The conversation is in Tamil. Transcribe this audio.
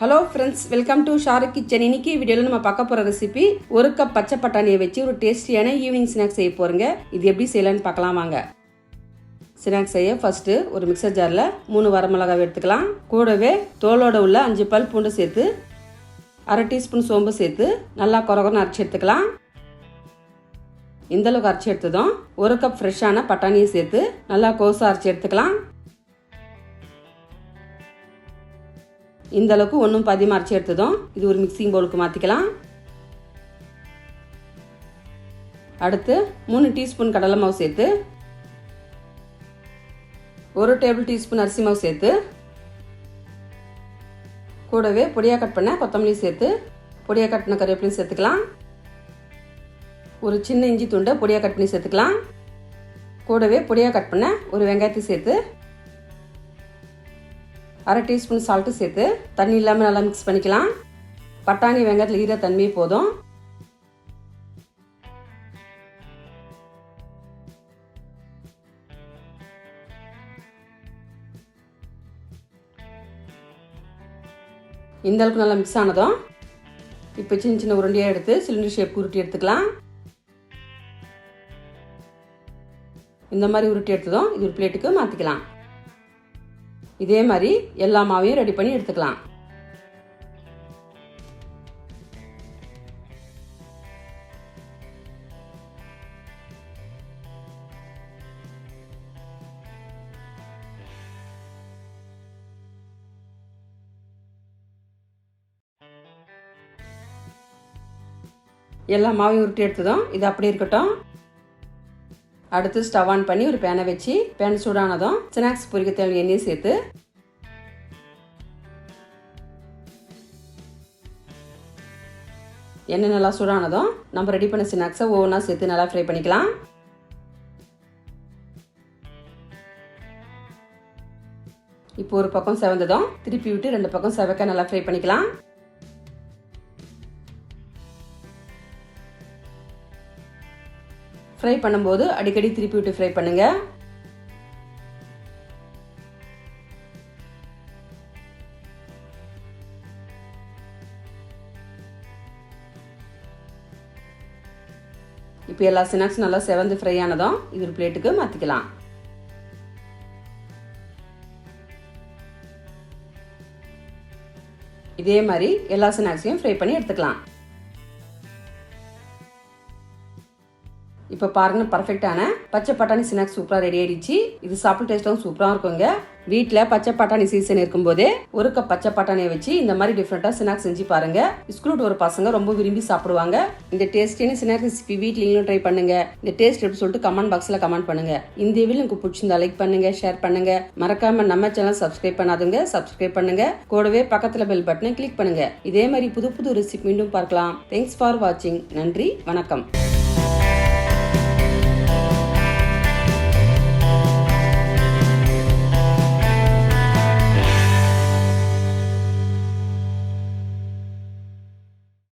Hello friends welcome to Shahrukh kitchen இன்னைக்கு வீடியோவில் நம்ம பார்க்க போகிற ரெசிபி ஒரு கப் பச்சை பட்டாணியை வச்சு ஒரு டேஸ்டியான ஈவினிங் ஸ்நாக்ஸ் செய்ய போகிறோங்க இது எப்படி செய்யலான்னு பார்க்கலாம் வாங்க. ஸ்நாக்ஸ் செய்ய ஃபஸ்ட்டு ஒரு மிக்சர் ஜாரில் மூணு வரமிளகாவை எடுத்துக்கலாம். கூடவே தோலோட உள்ள அஞ்சு பல் பூண்டு சேர்த்து அரை டீஸ்பூன் சோம்பு சேர்த்து நல்லா குறகுறன்னு அரைச்சி எடுத்துக்கலாம். இந்தளவுக்கு அரைச்சி எடுத்ததும் ஒரு கப் ஃப்ரெஷ்ஷான பட்டாணியை சேர்த்து நல்லா கோஸாக அரைச்சி எடுத்துக்கலாம். இந்த அளவுக்கு ஒன்றும் பாதியமாக அரைச்சி எடுத்ததும் இது ஒரு மிக்சிங் பவுலுக்கு மாற்றிக்கலாம் அடுத்து மூணு டீஸ்பூன் கடலை மாவு சேர்த்து ஒரு டேபிள் டீஸ்பூன் அரிசி மாவு சேர்த்து கூடவே பொடியாக கட் பண்ண கொத்தமல்லி சேர்த்து பொடியாக கட்டின கருவேப்பிலையும் சேர்த்துக்கலாம். ஒரு சின்ன இஞ்சி துண்டை பொடியாக கட் பண்ணி சேர்த்துக்கலாம். கூடவே பொடியாக கட் பண்ண ஒரு வெங்காயத்தை சேர்த்து அரை டீஸ்பூன் சால்ட்டு சேர்த்து தண்ணி இல்லாமல் நல்லா மிக்ஸ் பண்ணிக்கலாம். பட்டாணி வெங்காயத்தில் ஈர தன்மையே போதும். இந்த அளவுக்கு நல்லா மிக்ஸ் ஆனதும் இப்போ சின்ன சின்ன உருண்டையாக எடுத்து சிலிண்டர் ஷேப் உருட்டி எடுத்துக்கலாம். இந்த மாதிரி உருட்டி எடுத்ததும் இது ஒரு பிளேட்டுக்கு மாற்றிக்கலாம் இதே மாதிரி எல்லா மாவையும் ரெடி பண்ணி எடுத்துக்கலாம். எல்லா மாவையும் உருட்டி எடுத்ததும் இது அப்படி இருக்கட்டும். அடுத்து ஸ்டவ் ஆன் பண்ணி ஒரு பேனை வச்சு பேன் சூடானதும் ஸ்நாக்ஸ் பொரிக்க தேவையான எண்ணெயை சேர்த்து எண்ணெய் நல்லா சூடானதும் நம்ம ரெடி பண்ண ஸ்நாக்ஸை ஒவ்வொன்றா சேர்த்து நல்லா ஃப்ரை பண்ணிக்கலாம். இப்போ ஒரு பக்கம் செவந்ததும் திருப்பி விட்டு ரெண்டு பக்கம் செவக்க நல்லா ஃப்ரை பண்ணிக்கலாம். ஃப்ரை பண்ணும்போது அடிக்கடி திருப்பி விட்டு ஃப்ரை பண்ணுங்க. இப்போ எல்லா ஸ்நாக்ஸ் நல்லா செவந்து ஃப்ரை ஆனதும் இது ஒரு பிளேட்டுக்கு மாற்றிக்கலாம் இதே மாதிரி எல்லா ஸ்நாக்ஸையும் ஃப்ரை பண்ணி எடுத்துக்கலாம். இப்போ பாருங்க பர்ஃபெக்டான பச்சை பட்டாணி ஸ்நாக்ஸ் சூப்பராக ரெடி ஆயிடுச்சு. இது சாப்பிட்டு டேஸ்ட்டும் சூப்பராக இருக்குங்க. வீட்டில் பச்சை பட்டாணி சீசன் இருக்கும்போதே ஒரு கப் பச்சை பட்டாணியை வச்சு இந்த மாதிரி டிஃப்ரெண்ட்டாக ஸ்நாக்ஸ் செஞ்சு பாருங்க. ஸ்கூல் ஒரு பசங்க ரொம்ப விரும்பி சாப்பிடுவாங்க. இந்த டேஸ்டியான ஸ்நாக்ஸ் ரெசிபி வீட்லேயும் ட்ரை பண்ணுங்க. இந்த டேஸ்ட் எப்படி சொல்லிட்டு கமெண்ட் பாக்ஸில் கமெண்ட் பண்ணுங்க. இந்த வீடியோ உங்களுக்கு பிடிச்சிருந்தா லைக் பண்ணுங்க ஷேர் பண்ணுங்க. மறக்காம நம்ம சேனல் சப்ஸ்கிரைப் பண்ணாதுங்க. சப்ஸ்கிரைப் பண்ணுங்க. கூடவே பக்கத்தில் பெல் பட்டனை கிளிக் பண்ணுங்க. இதே மாதிரி புது புது ரெசிபி மீண்டும் பார்க்கலாம். தேங்க்ஸ் ஃபார் வாட்சிங் நன்றி வணக்கம்.